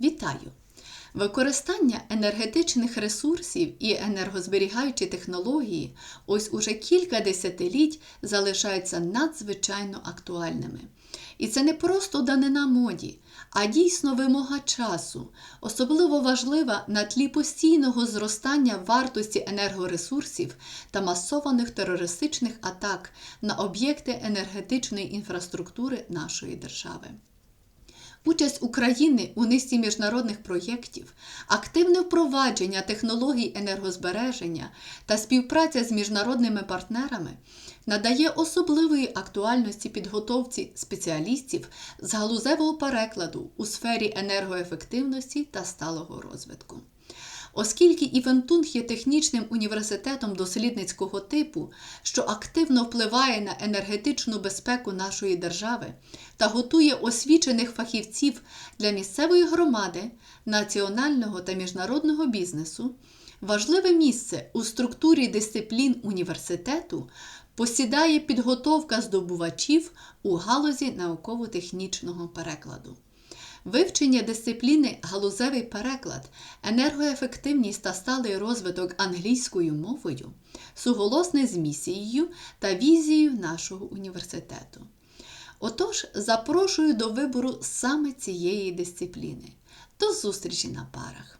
Вітаю! Використання енергетичних ресурсів і енергозберігаючі технології ось уже кілька десятиліть залишаються надзвичайно актуальними. І це не просто данина моді, а дійсно вимога часу, особливо важлива на тлі постійного зростання вартості енергоресурсів та масованих терористичних атак на об'єкти енергетичної інфраструктури нашої держави. Участь України у низці міжнародних проєктів, активне впровадження технологій енергозбереження та співпраця з міжнародними партнерами надає особливої актуальності підготовці спеціалістів з галузевого перекладу у сфері енергоефективності та сталого розвитку. Оскільки Івентунг є технічним університетом дослідницького типу, що активно впливає на енергетичну безпеку нашої держави та готує освічених фахівців для місцевої громади, національного та міжнародного бізнесу, важливе місце у структурі дисциплін університету посідає підготовка здобувачів у галузі науково-технічного перекладу. Вивчення дисципліни галузевий переклад, енергоефективність та сталий розвиток англійською мовою суголосне з місією та візією нашого університету. Отож, запрошую до вибору саме цієї дисципліни. До зустрічі на парах!